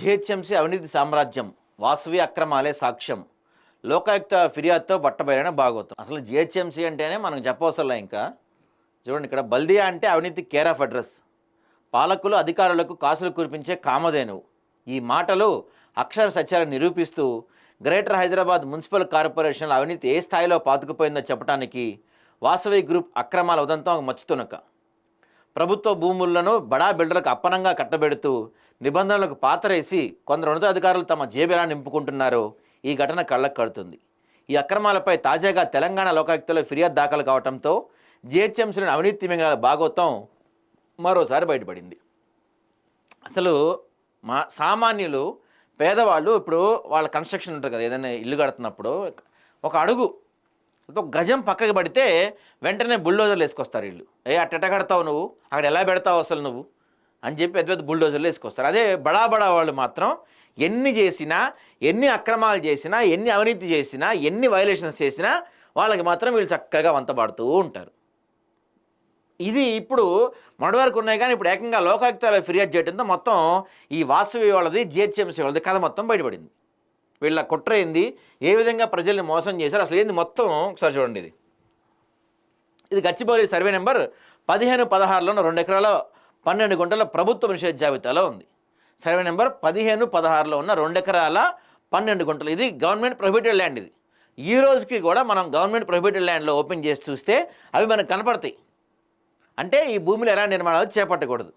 GHMC అవినీతి సామ్రాజ్యం వాసవి అక్రమాలే సాక్ష్యం. లోకాయుక్త ఫిర్యాదుతో బట్టబయలైన భాగవతం అసలు జిహెచ్ఎంసీ అంటేనే మనకు చెప్పవసరంలే ఇంకా? చూడండి ఇక్కడ బల్దియా అంటే అవినీతి కేర్ ఆఫ్ అడ్రస్. పాలకులు అధికారులకు కాసులు కురిపించే కామధేనువు. ఈ మాటలు అక్షర సత్యాలను నిరూపిస్తూ గ్రేటర్ హైదరాబాద్ మున్సిపల్ కార్పొరేషన్ల అవినీతి ఏ స్థాయిలో పాతుకుపోయిందో చెప్పడానికి వాసవి గ్రూప్ అక్రమాల ఉదంతం మచ్చుతునక. ప్రభుత్వ భూములను బడా బిల్డర్లకు అప్పనంగా కట్టబెడుతూ నిబంధనలకు పాతరేసి కొందరు ఉన్నతాధికారులు తమ జేబు ఎలా నింపుకుంటున్నారో ఈ ఘటన కళ్ళకు కడుతుంది. ఈ అక్రమాలపై తాజాగా తెలంగాణ లోకాయుక్తలో ఫిర్యాదు దాఖలు కావడంతో జిహెచ్ఎంసీలోని అవినీతి మింగళాల భాగోత్వం మరోసారి బయటపడింది. అసలు మా సామాన్యులు పేదవాళ్ళు ఇప్పుడు వాళ్ళ కన్స్ట్రక్షన్ ఉంటుంది కదా ఏదైనా ఇల్లు కడుతున్నప్పుడు ఒక అడుగు ఒక గజం పక్కకి పడితే వెంటనే బుల్డోజర్లు వేసుకొస్తారు వీళ్ళు. ఏ అట్ట కడతావు నువ్వు? అక్కడ ఎలా పెడతావు అసలు నువ్వు? అని చెప్పి పెద్ద పెద్ద బుల్డోజర్లు వేసుకొస్తారు. అదే బడా బడా వాళ్ళు మాత్రం ఎన్ని చేసినా ఎన్ని అక్రమాలు చేసినా ఎన్ని అవినీతి చేసినా ఎన్ని వైలేషన్స్ చేసినా వాళ్ళకి మాత్రం వీళ్ళు చక్కగా వంతపడుతూ ఉంటారు. ఇది ఇప్పుడు మొదటి వరకు ఉన్నాయి కానీ ఇప్పుడు ఏకంగా లోకాయుక్తాలు ఫిర్యాదు చేయడంతో మొత్తం ఈ వాసవి వాళ్ళది జిహెచ్ఎంసీ వాళ్ళది కథ మొత్తం బయటపడింది. వీళ్ళ కుట్ర ఏంది? ఏ విధంగా ప్రజల్ని మోసం చేశారు? అసలు ఏంది మొత్తం? ఒకసారి చూడండి ఇది. ఇది గచ్చిబౌలి సర్వే నెంబర్ పదిహేను పదహారులో ఉన్న రెండు ఎకరాల పన్నెండు గుంటల ప్రభుత్వ నిషేధ జాబితాలో ఉంది. సర్వే నెంబర్ పదిహేను పదహారులో ఉన్న రెండు ఎకరాల పన్నెండు గుంటలు. ఇది గవర్నమెంట్ ప్రొహిబిటెడ్ ల్యాండ్ ఇది. ఈ రోజుకి కూడా మనం గవర్నమెంట్ ప్రొహిబిటెడ్ ల్యాండ్లో ఓపెన్ చేసి చూస్తే అవి మనకు కనపడతాయి. అంటే ఈ భూమిలో ఎలా నిర్మాణాలు చేపట్టకూడదు.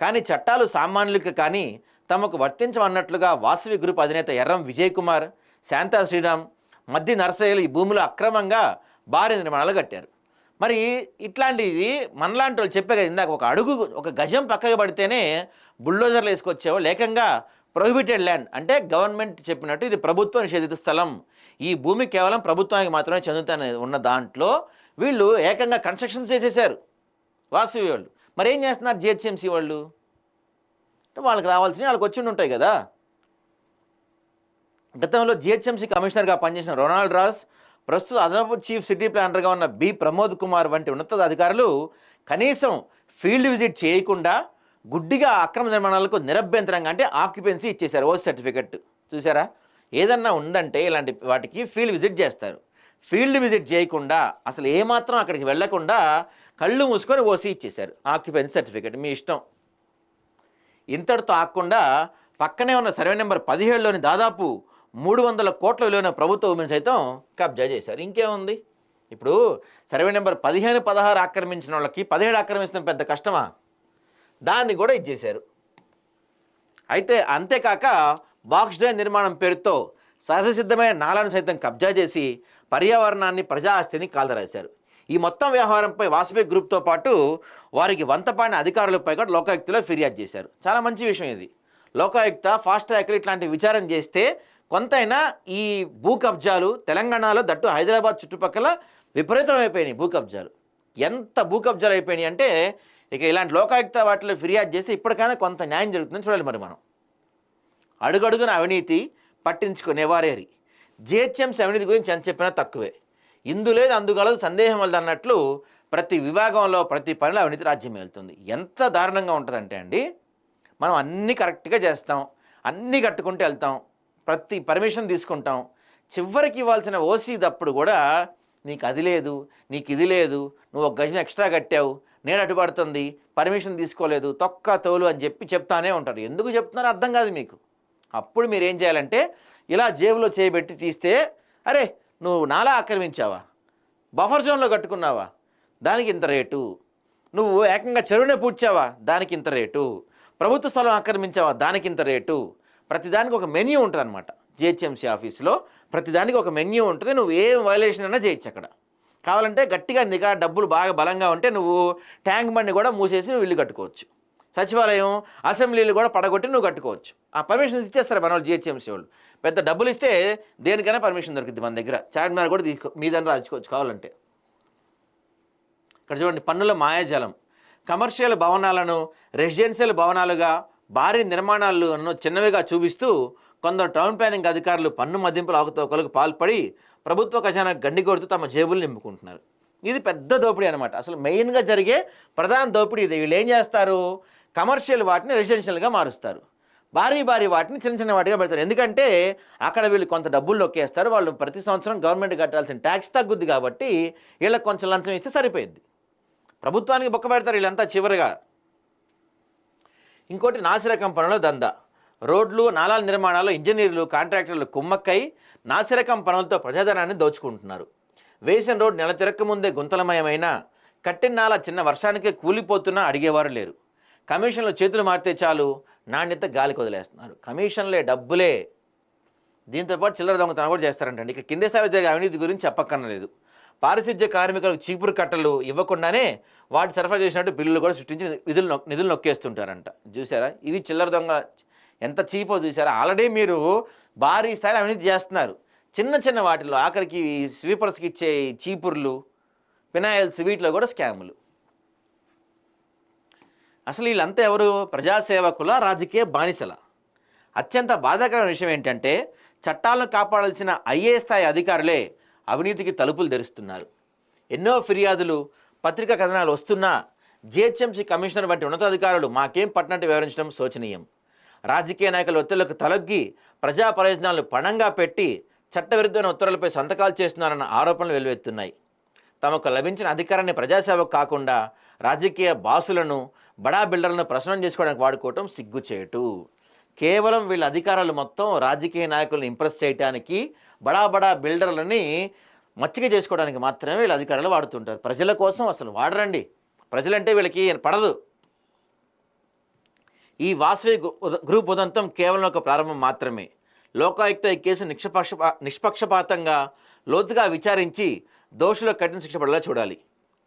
కానీ చట్టాలు సామాన్యులకు కానీ తమకు వర్తించమన్నట్లుగా వాసవి గ్రూప్ అధినేత ఎర్రం విజయ్ కుమార్ శాంతా శ్రీరామ్ మధ్య నరసయ్యలు ఈ భూమిలో అక్రమంగా భారీ నిర్మాణాలు కట్టారు. మరి ఇట్లాంటిది మనలాంటి వాళ్ళు చెప్పే కదా ఇందాక ఒక అడుగు ఒక గజం పక్కకి పడితేనే బుల్డోజర్లు వేసుకొచ్చేవాళ్ళు ఏకంగా ప్రొహిబిటెడ్ ల్యాండ్ అంటే గవర్నమెంట్ చెప్పినట్టు ఇది ప్రభుత్వ నిషేధిత స్థలం. ఈ భూమి కేవలం ప్రభుత్వానికి మాత్రమే చెందుతానే ఉన్న దాంట్లో వీళ్ళు ఏకంగా కన్స్ట్రక్షన్ చేసేసారు వాసవి వాళ్ళు. మరి ఏం చేస్తున్నారు జిహెచ్ఎంసీ వాళ్ళు? వాళ్ళకి రావాల్సినవి వాళ్ళకి వచ్చి ఉంటాయి కదా. గతంలో జిహెచ్ఎంసీ కమిషనర్గా పనిచేసిన రొనాల్డ్ రాస్ ప్రస్తుత అదనపు చీఫ్ సిటీ ప్లానర్గా ఉన్న బి ప్రమోద్ కుమార్ వంటి ఉన్నత అధికారులు కనీసం ఫీల్డ్ విజిట్ చేయకుండా గుడ్డిగా అక్రమ నిర్మాణాలకు నిరభ్యంతరంగా అంటే ఆక్యుపెన్సీ ఇచ్చేశారు ఓ సర్టిఫికెట్. చూసారా? ఏదన్నా ఉందంటే ఇలాంటి వాటికి ఫీల్డ్ విజిట్ చేస్తారు. ఫీల్డ్ విజిట్ చేయకుండా అసలు ఏమాత్రం అక్కడికి వెళ్ళకుండా కళ్ళు మూసుకొని ఓసీ ఇచ్చేశారు. ఆక్యుపెన్సీ సర్టిఫికెట్ మీ ఇష్టం. ఇంతటితో ఆగకుండా పక్కనే ఉన్న సర్వే నెంబర్ పదిహేడులోని దాదాపు మూడు వందల కోట్ల విలువైన ప్రభుత్వ భూమిని సైతం కబ్జా చేశారు. ఇంకేముంది? ఇప్పుడు సర్వే నెంబర్ పదిహేను పదహారు ఆక్రమించిన వాళ్ళకి పదిహేడు ఆక్రమించడం పెద్ద కష్టమా? దాన్ని కూడా ఇచ్చేశారు అయితే అంతేకాక బాక్స్ డ్రైన్ నిర్మాణం పేరుతో సహజసిద్ధమైన నాలను సైతం కబ్జా చేసి పర్యావరణాన్ని ప్రజా ఆస్తిని కాల్దరాశారు ఈ మొత్తం వ్యవహారంపై వాసవి గ్రూప్తో పాటు వారికి వంతపాడిన అధికారులపై కూడా లోకాయుక్తలో ఫిర్యాదు చేశారు. చాలా మంచి విషయం ఇది. లోకాయుక్త ఫాస్ట్ ట్రాక్లు ఇట్లాంటి విచారణ చేస్తే కొంతైనా ఈ భూ కబ్జాలు తెలంగాణలో దట్టు హైదరాబాద్ చుట్టుపక్కల విపరీతమైపోయినాయి భూ కబ్జాలు. ఎంత భూ కబ్జాలు అయిపోయినాయి అంటే ఇక ఇలాంటి లోకాయుక్త వాటిలో ఫిర్యాదు చేస్తే ఇప్పటికైనా కొంత న్యాయం జరుగుతుందని చూడాలి మరి మనం. అడుగడుగున అవినీతి పట్టించుకునేవారేరి. జిహెచ్ఎంసీ అవినీతి గురించి ఎంత చెప్పినా తక్కువే. ఇందు లేదు అందుగలదు సందేహం వలదు అన్నట్లు ప్రతి విభాగంలో ప్రతి పనిలో అవినీతి రాజ్యం వెళ్తుంది ఎంత దారుణంగా ఉంటుందంటే అండి మనం అన్నీ కరెక్ట్గా చేస్తాం అన్నీ కట్టుకుంటూ వెళ్తాం ప్రతి పర్మిషన్ తీసుకుంటాం చివరికి ఇవ్వాల్సిన ఓసీ తప్పుడు కూడా నీకు అది లేదు నీకు ఇది లేదు నువ్వు ఒక గజం ఎక్స్ట్రా కట్టావు నేను అడ్డుపడుతుంది పర్మిషన్ తీసుకోలేదు తొక్క తోలు అని చెప్పి చెప్తానే ఉంటారు. ఎందుకు చెప్తున్నారో అర్థం కాదు మీకు. అప్పుడు మీరు ఏం చేయాలంటే ఇలా జేబులో చేయబెట్టి తీస్తే అరే నువ్వు నాలా ఆక్రమించావా? బఫర్ జోన్లో కట్టుకున్నావా? దానికి ఇంత రేటు. నువ్వు ఏకంగా చెరువునే పూడ్చావా? దానికి ఇంత రేటు. ప్రభుత్వ స్థలం ఆక్రమించావా? దానికి ఇంత రేటు. ప్రతిదానికి ఒక మెన్యూ ఉంటుంది అనమాట జిహెచ్ఎంసీ ఆఫీస్లో ప్రతిదానికి ఒక మెన్యూ ఉంటుంది. నువ్వు ఏం వైలేషన్ అయినా చేయొచ్చు అక్కడ. కావాలంటే గట్టిగా నిఘా డబ్బులు బాగా బలంగా ఉంటే నువ్వు ట్యాంక్ బండి కూడా మూసేసి నువ్వు ఇల్లు కట్టుకోవచ్చు. సచివాలయం అసెంబ్లీలు కూడా పడగొట్టి నువ్వు కట్టుకోవచ్చు. ఆ పర్మిషన్స్ ఇచ్చేస్తారు మన వాళ్ళు జిహెచ్ఎంసీ వాళ్ళు. పెద్ద డబ్బులు ఇస్తే దేనికైనా పర్మిషన్ దొరుకుద్ది మన దగ్గర. చార్మినార్ కూడా తీసుకో మీదని రాసుకోవచ్చు కావాలంటే. ఇక్కడ చూడండి పన్నుల మాయాజాలం. కమర్షియల్ భవనాలను రెసిడెన్షియల్ భవనాలుగా భారీ నిర్మాణాలను చిన్నవిగా చూపిస్తూ కొందరు టౌన్ ప్లానింగ్ అధికారులు పన్ను మదింపుల అవకతవకలకు పాల్పడి ప్రభుత్వ ఖజానా గండి కొడుతూ తమ జేబులు నింపుకుంటున్నారు. ఇది పెద్ద దోపిడీ అనమాట అసలు మెయిన్గా జరిగే ప్రధాన దోపిడీ ఇది. వీళ్ళు ఏం చేస్తారు? కమర్షియల్ వాటిని రెసిడెన్షియల్గా మారుస్తారు. భారీ భారీ వాటిని చిన్న చిన్న వాటిగా పెడతారు. ఎందుకంటే అక్కడ వీళ్ళు కొంత డబ్బులు నొక్కేస్తారు. వాళ్ళు ప్రతి సంవత్సరం గవర్నమెంట్ కట్టాల్సిన ట్యాక్స్ తగ్గుద్ది కాబట్టి వీళ్ళకి కొంచెం లంచం ఇస్తే సరిపోయింది ప్రభుత్వానికి బొక్క పెడతారు వీళ్ళంతా చివరిగా. ఇంకోటి నాసిరకం పనుల దందా. రోడ్లు నాలాల నిర్మాణాలు ఇంజనీర్లు కాంట్రాక్టర్లు కుమ్మక్కై నాసిరకం పనులతో ప్రజాధనాన్ని దోచుకుంటున్నారు. వేసిన రోడ్ నెల తిరక్క ముందే గుంతలమయమైన కట్టిన నాల చిన్న వర్షానికే కూలిపోతున్నా అడిగేవారు లేరు. కమిషన్లు చేతులు మారితే చాలు నాణ్యత గాలికి వదిలేస్తున్నారు. కమిషన్లే డబ్బులే. దీంతోపాటు చిల్లర దొంగతనం కూడా చేస్తారంటండి. ఇక కింద స్థాయిలో జరిగే అవినీతి గురించి చెప్పక్కర్లేదు. పారిశుద్ధ్య కార్మికులకు చీపురు కట్టలు ఇవ్వకుండానే వాటి సరఫరా చేసినట్టు బిల్లులు కూడా సృష్టించి నిధులు నొక్- నిధులు నొక్కేస్తుంటారంట. చూసారా ఇవి చిల్లర దొంగ ఎంత చీపో చూసారా ఆల్రెడీ మీరు భారీ స్థాయిలో అవినీతి చేస్తున్నారు. చిన్న చిన్న వాటిలో ఆఖరికి స్వీపర్స్కి ఇచ్చే చీపుర్లు ఫినాయిల్స్ వీటిలో కూడా స్కాములు. అసలు వీళ్ళంతా ఎవరు? ప్రజాసేవకుల రాజకీయ బానిసల. అత్యంత బాధాకరమైన విషయం ఏంటంటే చట్టాలను కాపాడాల్సిన ఐఏ స్థాయి అధికారులే అవినీతికి తలుపులు తెరుస్తున్నారు. ఎన్నో ఫిర్యాదులు పత్రికా కథనాలు వస్తున్నా జిహెచ్ఎంసీ కమిషనర్ వంటి ఉన్నతాధికారులు మాకేం పట్టినట్టు వివరించడం శోచనీయం. రాజకీయ నాయకుల ఒత్తిళ్ళకు తలొగ్గి ప్రజా ప్రయోజనాలను పణంగా పెట్టి చట్టవిరుద్ధమైన ఉత్తర్వులపై సంతకాలు చేస్తున్నారన్న ఆరోపణలు వెలువెత్తున్నాయి. తమకు లభించిన అధికారాన్ని ప్రజాసేవకు కాకుండా రాజకీయ బాసులను బడా బిల్డర్లను ప్రసన్నం చేసుకోవడానికి వాడుకోవటం సిగ్గుచేటు కేవలం వీళ్ళ అధికారాలు మొత్తం రాజకీయ నాయకులను ఇంప్రెస్ చేయడానికి బడా బడా బిల్డర్లని మచ్చిక చేసుకోవడానికి మాత్రమే వీళ్ళ అధికారాలు వాడుతుంటారు. ప్రజల కోసం అసలు వాడరండి. ప్రజలంటే వీళ్ళకి పడదు. ఈ వాసవి గ్రూప్ ఉదంతం కేవలం ఒక ప్రారంభం మాత్రమే. లోకాయుక్త ఈ కేసు నిష్పక్షపా నిష్పక్షపాతంగా లోతుగా విచారించి దోషులకు కఠిన శిక్ష పడేలా చూడాలి.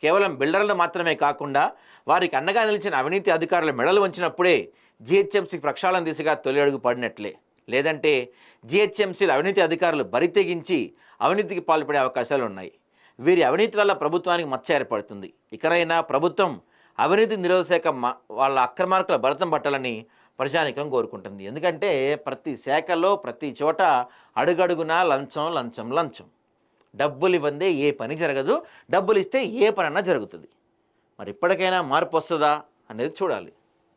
కేవలం బిల్డర్లు మాత్రమే కాకుండా వారికి అండగా నిలిచిన అవినీతి అధికారుల మెడలు వంచినప్పుడే జిహెచ్ఎంసీ ప్రక్షాళన దిశగా తొలి అడుగు పడినట్లే. లేదంటే జిహెచ్ఎంసీల అవినీతి అధికారులు బరితెగించి అవినీతికి పాల్పడే అవకాశాలు ఉన్నాయి. వీరి అవినీతి వల్ల ప్రభుత్వానికి మచ్చ ఏర్పడుతుంది. ఇకనైనా ప్రభుత్వం అవినీతి నిరోధశాఖ మ- వాళ్ళ అక్రమార్కుల భరతం పట్టాలని ప్రజానికం కోరుకుంటుంది. ఎందుకంటే ప్రతి శాఖలో ప్రతి చోట అడుగడుగునా లంచం లంచం లంచం. డబ్బులు ఇవ్వందే ఏ పని జరగదు డబ్బులు ఇస్తే ఏ పనన్నా జరుగుతుంది. మరి ఇప్పటికైనా మార్పు వస్తుందా అనేది చూడాలి.